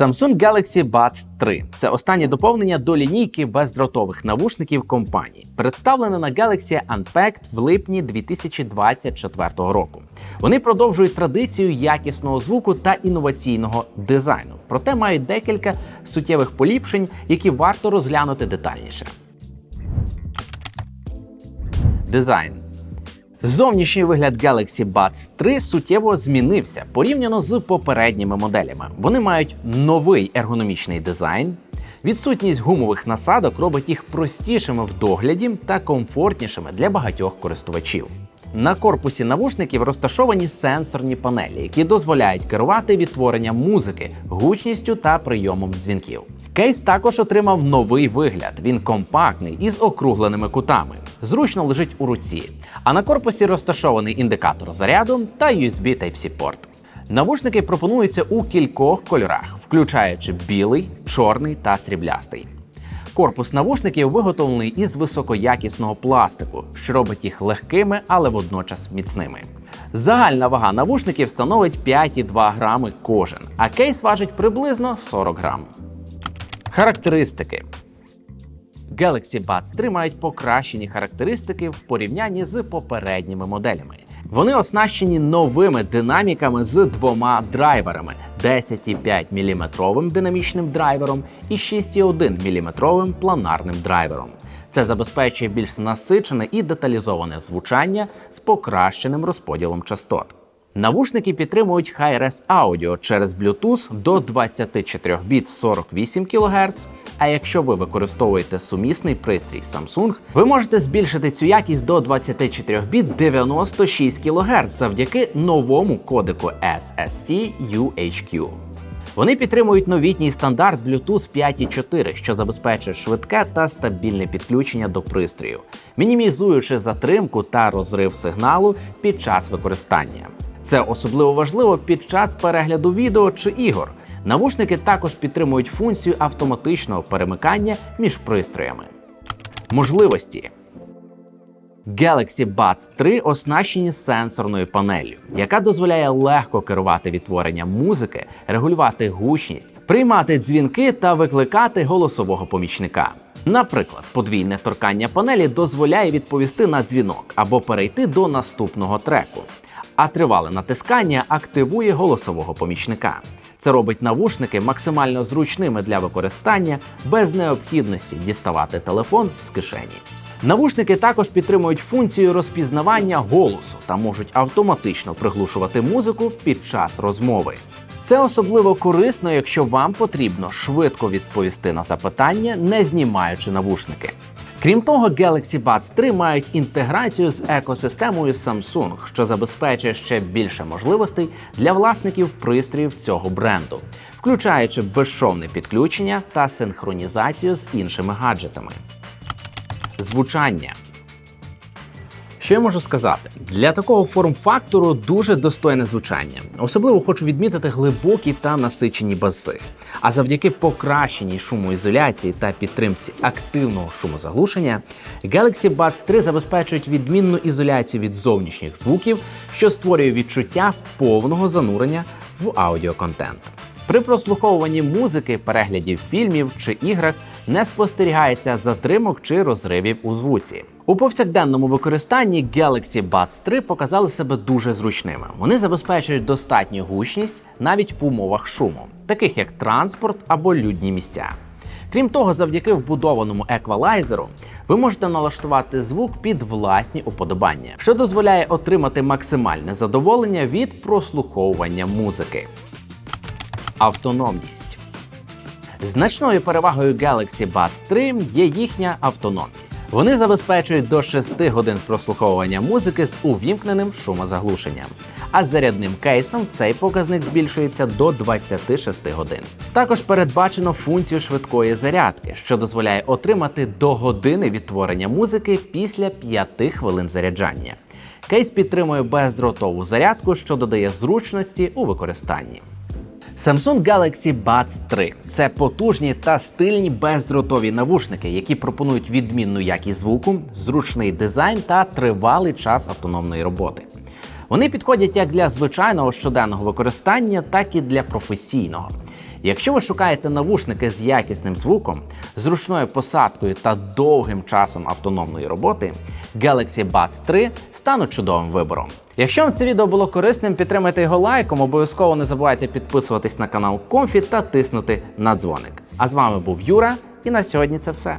Samsung Galaxy Buds 3 це останнє доповнення до лінійки бездротових навушників компанії, представлене на Galaxy Unpacked в липні 2024 року. Вони продовжують традицію якісного звуку та інноваційного дизайну, проте мають декілька суттєвих поліпшень, які варто розглянути детальніше. Дизайн Зовнішній вигляд Galaxy Buds 3 суттєво змінився порівняно з попередніми моделями. Вони мають новий ергономічний дизайн. Відсутність гумових насадок робить їх простішими в догляді та комфортнішими для багатьох користувачів. На корпусі навушників розташовані сенсорні панелі, які дозволяють керувати відтворенням музики, гучністю та прийомом дзвінків. Кейс також отримав новий вигляд. Він компактний із округленими кутами, зручно лежить у руці. А на корпусі розташований індикатор заряду та USB Type-C порт. Навушники пропонуються у кількох кольорах, включаючи білий, чорний та сріблястий. Корпус навушників виготовлений із високоякісного пластику, що робить їх легкими, але водночас міцними. Загальна вага навушників становить 5,2 грами кожен, а кейс важить приблизно 40 грам. Характеристики Galaxy Buds 3 мають покращені характеристики в порівнянні з попередніми моделями. Вони оснащені новими динаміками з двома драйверами: 10,5 мм динамічним драйвером і 6,1 мм планарним драйвером. Це забезпечує більш насичене і деталізоване звучання з покращеним розподілом частот. Навушники підтримують Hi-Res Audio через Bluetooth до 24 біт 48 кГц. А якщо ви використовуєте сумісний пристрій Samsung, ви можете збільшити цю якість до 24 біт 96 кГц завдяки новому кодеку SSC UHQ. Вони підтримують новітній стандарт Bluetooth 5.4, що забезпечує швидке та стабільне підключення до пристрою, мінімізуючи затримку та розрив сигналу під час використання. Це особливо важливо під час перегляду відео чи ігор. Навушники також підтримують функцію автоматичного перемикання між пристроями. Можливості Galaxy Buds 3 оснащені сенсорною панелью, яка дозволяє легко керувати відтворенням музики, регулювати гучність, приймати дзвінки та викликати голосового помічника. Наприклад, подвійне торкання панелі дозволяє відповісти на дзвінок або перейти до наступного треку. А тривале натискання активує голосового помічника. Це робить навушники максимально зручними для використання без необхідності діставати телефон з кишені. Навушники також підтримують функцію розпізнавання голосу та можуть автоматично приглушувати музику під час розмови. Це особливо корисно, якщо вам потрібно швидко відповісти на запитання, не знімаючи навушники. Крім того, Galaxy Buds 3 мають інтеграцію з екосистемою Samsung, що забезпечує ще більше можливостей для власників пристроїв цього бренду, включаючи безшовне підключення та синхронізацію з іншими гаджетами. Звучання. Що я можу сказати? Для такого форм-фактору дуже достойне звучання. Особливо хочу відмітити глибокі та насичені баси. А завдяки покращеній шумоізоляції та підтримці активного шумозаглушення, Galaxy Buds 3 забезпечують відмінну ізоляцію від зовнішніх звуків, що створює відчуття повного занурення в аудіоконтент. При прослуховуванні музики, переглядів фільмів чи іграх не спостерігається затримок чи розривів у звуці. У повсякденному використанні Galaxy Buds 3 показали себе дуже зручними. Вони забезпечують достатню гучність навіть в умовах шуму, таких як транспорт або людні місця. Крім того, завдяки вбудованому еквалайзеру ви можете налаштувати звук під власні уподобання, що дозволяє отримати максимальне задоволення від прослуховування музики. Автономність значною перевагою Galaxy Buds 3 є їхня автономність. Вони забезпечують до 6 годин прослуховування музики з увімкненим шумозаглушенням. А зарядним кейсом цей показник збільшується до 26 годин. Також передбачено функцію швидкої зарядки, що дозволяє отримати до години відтворення музики після 5 хвилин заряджання. Кейс підтримує бездротову зарядку, що додає зручності у використанні. Samsung Galaxy Buds 3 це потужні та стильні бездротові навушники, які пропонують відмінну якість звуку, зручний дизайн та тривалий час автономної роботи. Вони підходять як для звичайного щоденного використання, так і для професійного. Якщо ви шукаєте навушники з якісним звуком, зручною посадкою та довгим часом автономної роботи, Galaxy Buds 3 стануть чудовим вибором. Якщо вам це відео було корисним, підтримайте його лайком. Обов'язково не забувайте підписуватись на канал Комфі та тиснути на дзвоник. А з вами був Юра, і на сьогодні це все.